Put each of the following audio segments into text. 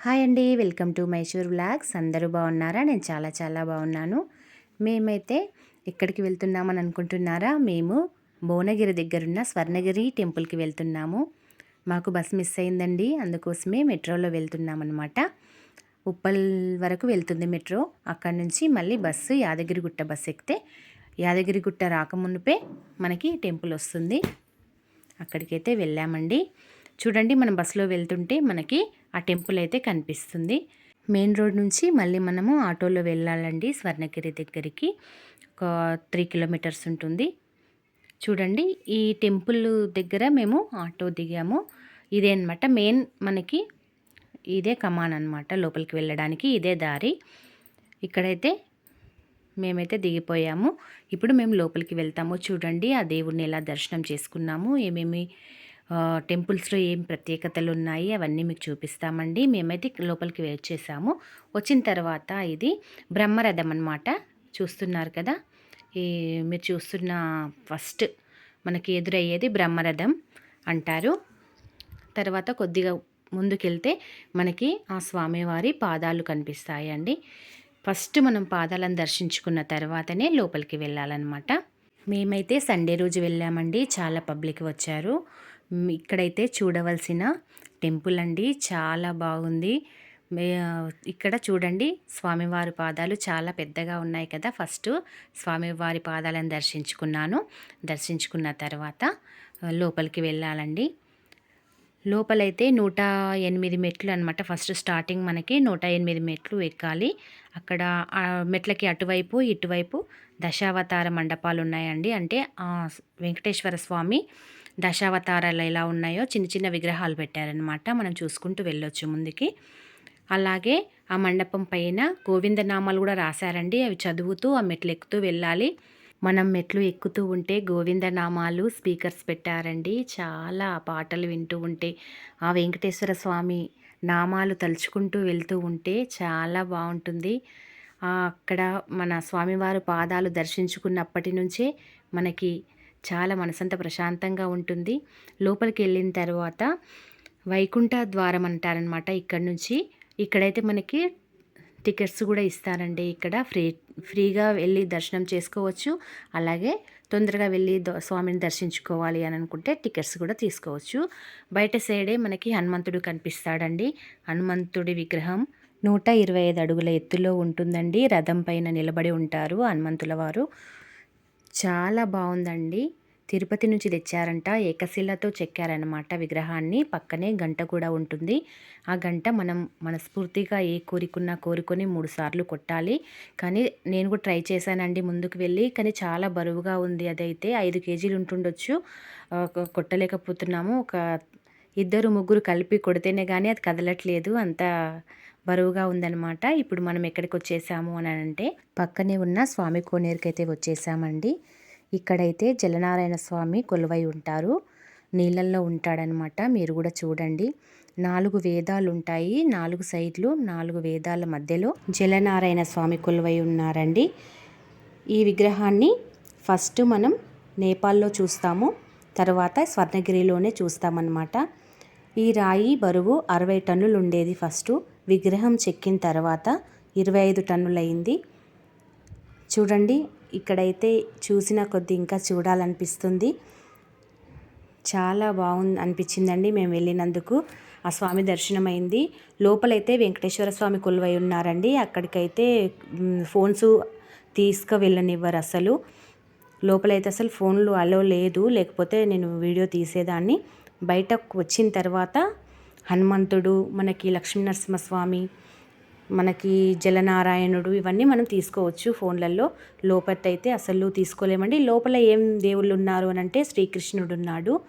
Hi అండి welcome to Mysore blogs అందరూ బాగున్నారా? నేను చాలా చాలా బాగున్నాను. మేమైతే ఎక్కడికి వెళ్తున్నామని అనుకుంటున్నారా? మేము భువనగిరి దగ్గరున్న స్వర్ణగిరి టెంపుల్కి వెళ్తున్నాము. మాకు బస్ మిస్ అయిందండి. అందుకోసమే మెట్రోలో వెళ్తున్నాం అనమాట ఉప్పల్ వరకు వెళ్తుంది మెట్రో. అక్కడ నుంచి మళ్ళీ బస్సు యాదగిరిగుట్ట బస్సు ఎక్కితే యాదగిరిగుట్ట రాకమునిపే మనకి టెంపుల్ వస్తుంది. అక్కడికైతే వెళ్ళామండి. చూడండి మనం బస్సులో వెళ్తుంటే మనకి ఆ టెంపుల్ అయితే కనిపిస్తుంది. మెయిన్ రోడ్ నుంచి మళ్ళీ మనము ఆటోలో వెళ్ళాలండి స్వర్ణగిరి దగ్గరికి. ఒక త్రీ కిలోమీటర్స్ ఉంటుంది. చూడండి ఈ టెంపుల్ దగ్గర మేము ఆటో దిగాము. ఇదే అనమాట మెయిన్ మనకి ఇదే కమాన్ అనమాట లోపలికి వెళ్ళడానికి ఇదే దారి. ఇక్కడైతే మేమైతే దిగిపోయాము. ఇప్పుడు మేము లోపలికి వెళ్తాము. చూడండి ఆ దేవుడిని ఎలా దర్శనం చేసుకున్నాము ఏమేమి టెంపుల్స్లో ఏం ప్రత్యేకతలు ఉన్నాయి అవన్నీ మీకు చూపిస్తామండి. మేమైతే లోపలికి వచ్చేసాము వచ్చిన తర్వాత ఇది బ్రహ్మరథం అనమాట చూస్తున్నారు కదా? ఈ మీరు చూస్తున్న ఫస్ట్ మనకి ఎదురయ్యేది బ్రహ్మరథం అంటారు. తర్వాత కొద్దిగా ముందుకెళ్తే మనకి ఆ స్వామివారి పాదాలు కనిపిస్తాయండి. ఫస్ట్ మనం పాదాలను దర్శించుకున్న తర్వాతనే లోపలికి వెళ్ళాలన్నమాట. మేమైతే సండే రోజు వెళ్ళామండి. చాలా పబ్లిక్ వచ్చారు. ఇక్కడైతే చూడవలసిన టెంపుల్ అండి. చాలా బాగుంది. ఇక్కడ చూడండి స్వామివారి పాదాలు చాలా పెద్దగా ఉన్నాయి కదా. ఫస్ట్ స్వామివారి పాదాలను దర్శించుకున్నాను. దర్శించుకున్న తర్వాత లోపలికి వెళ్ళాలండి. లోపలైతే నూట ఎనిమిది మెట్లు అనమాట ఫస్ట్ స్టార్టింగ్ మనకి నూట ఎనిమిది మెట్లు ఎక్కాలి. అక్కడ మెట్లకి అటువైపు ఇటువైపు దశావతార మండపాలు ఉన్నాయండి. అంటే వెంకటేశ్వర స్వామి దశావతారాలు ఎలా ఉన్నాయో చిన్న చిన్న విగ్రహాలు పెట్టారనమాట మనం చూసుకుంటూ వెళ్ళొచ్చు ముందుకి. అలాగే ఆ మండపం పైన గోవిందనామాలు కూడా రాశారండి. అవి చదువుతూ ఆ మెట్లు ఎక్కుతూ వెళ్ళాలి. మనం మెట్లు ఎక్కుతూ ఉంటే గోవిందనామాలు స్పీకర్స్ పెట్టారండి. చాలా పాటలు వింటూ ఉంటే ఆ వెంకటేశ్వర స్వామి నామాలు తలుచుకుంటూ వెళ్తూ ఉంటే చాలా బాగుంటుంది. అక్కడ మన స్వామివారు పాదాలు దర్శించుకున్నప్పటి నుంచే మనకి చాలా మనసంత ప్రశాంతంగా ఉంటుంది. లోపలికి వెళ్ళిన తర్వాత వైకుంఠ ద్వారం అంటారనమాట ఇక్కడ నుంచి. ఇక్కడైతే మనకి టికెట్స్ కూడా ఇస్తారండి ఇక్కడ. ఫ్రీ ఫ్రీగా వెళ్ళి దర్శనం చేసుకోవచ్చు. అలాగే తొందరగా వెళ్ళి స్వామిని దర్శించుకోవాలి అని అనుకుంటే టికెట్స్ కూడా తీసుకోవచ్చు. బయట సైడే మనకి హనుమంతుడు కనిపిస్తాడండి. హనుమంతుడి విగ్రహం నూట ఇరవై ఐదు అడుగుల ఎత్తులో ఉంటుందండి. రథం పైన నిలబడి ఉంటారు హనుమంతుల వారు. చాలా బాగుందండి తిరుపతి నుంచి తెచ్చారంట. ఏకశిలతో చెక్కారనమాట విగ్రహాన్ని. పక్కనే గంట కూడా ఉంటుంది. ఆ గంట మనం మనస్ఫూర్తిగా ఏ కోరికున్నా కోరుకొని మూడు సార్లు కొట్టాలి. కానీ నేను కూడా ట్రై చేశానండి ముందుకు వెళ్ళి. కానీ చాలా బరువుగా ఉంది అదైతే. ఐదు కేజీలు ఉంటుండొచ్చు. కొట్టలేకపోతున్నాము. ఒక ఇద్దరు ముగ్గురు కలిపి కొడితేనే కానీ అది కదలట్లేదు. అంత బరువుగా ఉందనమాట ఇప్పుడు మనం ఎక్కడికి వచ్చేసాము అని అంటే పక్కనే ఉన్న స్వామి కోనేరుకైతే వచ్చేసామండి. ఇక్కడైతే జలనారాయణ స్వామి కొలువై ఉంటారు. నీళ్ళల్లో ఉంటాడనమాట మీరు కూడా చూడండి. నాలుగు వేదాలు ఉంటాయి నాలుగు సైడ్లు నాలుగు వేదాల మధ్యలో జలనారాయణ స్వామి కొలువై ఉన్నారండి. ఈ విగ్రహాన్ని ఫస్ట్ మనం నేపాల్లో చూస్తాము. తర్వాత స్వర్ణగిరిలోనే చూస్తామన్నమాట. ఈ రాయి బరువు అరవై టన్నులు ఉండేది ఫస్ట్. విగ్రహం చెక్కిన తర్వాత ఇరవై ఐదు టన్నులైంది. చూడండి ఇక్కడైతే చూసిన కొద్ది ఇంకా చూడాలనిపిస్తుంది. చాలా బాగుంది అనిపించిందండి మేము వెళ్ళినందుకు. ఆ స్వామి దర్శనం అయింది లోపలైతే వెంకటేశ్వర స్వామి కొలువై ఉన్నారండి. అక్కడికైతే ఫోన్స్ తీసుకు వెళ్ళనివ్వరు అసలు. లోపలైతే అసలు ఫోన్లు అలో లేదు. లేకపోతే నేను వీడియో తీసేదాన్ని. బయటకు వచ్చిన తర్వాత హనుమంతుడు మనకి లక్ష్మీనరసింహస్వామి మనకి జలనారాయణుడు ఇవన్నీ మనం తీసుకోవచ్చు ఫోన్లలో. లోపలైతే అసలు తీసుకోలేమండి. లోపల ఏం దేవుళ్ళు ఉన్నారు అని అంటే శ్రీకృష్ణుడు ఉన్నాడు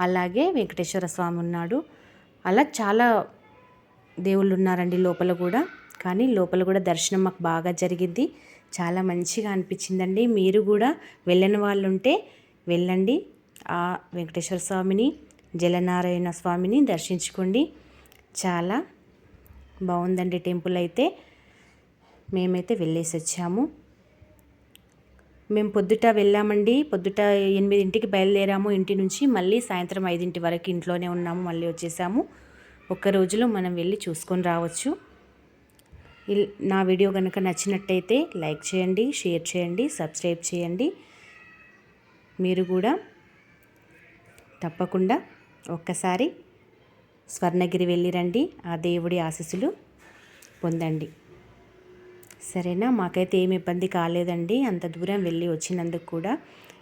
అలాగే వెంకటేశ్వర స్వామి ఉన్నాడు అలా చాలా దేవుళ్ళు ఉన్నారండి లోపల కూడా. కానీ లోపల కూడా దర్శనం మాకు బాగా జరిగింది. చాలా మంచిగా అనిపించిందండి. మీరు కూడా వెళ్ళని వాళ్ళు ఉంటే వెళ్ళండి. ఆ వెంకటేశ్వర స్వామిని జలనారాయణ స్వామిని దర్శించుకోండి. చాలా బాగుందండి టెంపుల్ అయితే. మేమైతే వెళ్ళేసి వచ్చాము. మేము పొద్దుట వెళ్ళామండి. పొద్దుట ఎనిమిదింటికి బయలుదేరాము ఇంటి నుంచి. మళ్ళీ సాయంత్రం ఐదింటి వరకు ఇంట్లోనే ఉన్నాము. మళ్ళీ వచ్చేసాము. ఒక్క రోజులో మనం వెళ్ళి చూసుకొని రావచ్చు. ఇల్- నా వీడియో కనుక నచ్చినట్టయితే లైక్ చేయండి షేర్ చేయండి సబ్స్క్రైబ్ చేయండి. మీరు కూడా తప్పకుండా ఒక్కసారి స్వర్ణగిరి వెళ్ళిరండి ఆ దేవుడి ఆశీస్సులు పొందండి. సరేనా? మాకైతే ఏమి ఇబ్బంది కాలేదండి. అంత దూరం వెళ్ళి వచ్చినందుకు కూడా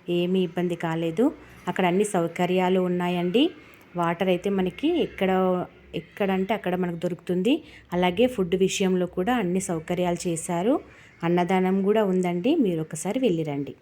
ఏమీ ఇబ్బంది కాలేదు. అక్కడ అన్ని సౌకర్యాలు ఉన్నాయండి. వాటర్ అయితే మనకి ఎక్కడ ఎక్కడంటే అక్కడ మనకు దొరుకుతుంది. అలాగే ఫుడ్ విషయంలో కూడా అన్ని సౌకర్యాలు చేశారు. అన్నదానం కూడా ఉందండి. మీరు ఒకసారి వెళ్ళిరండి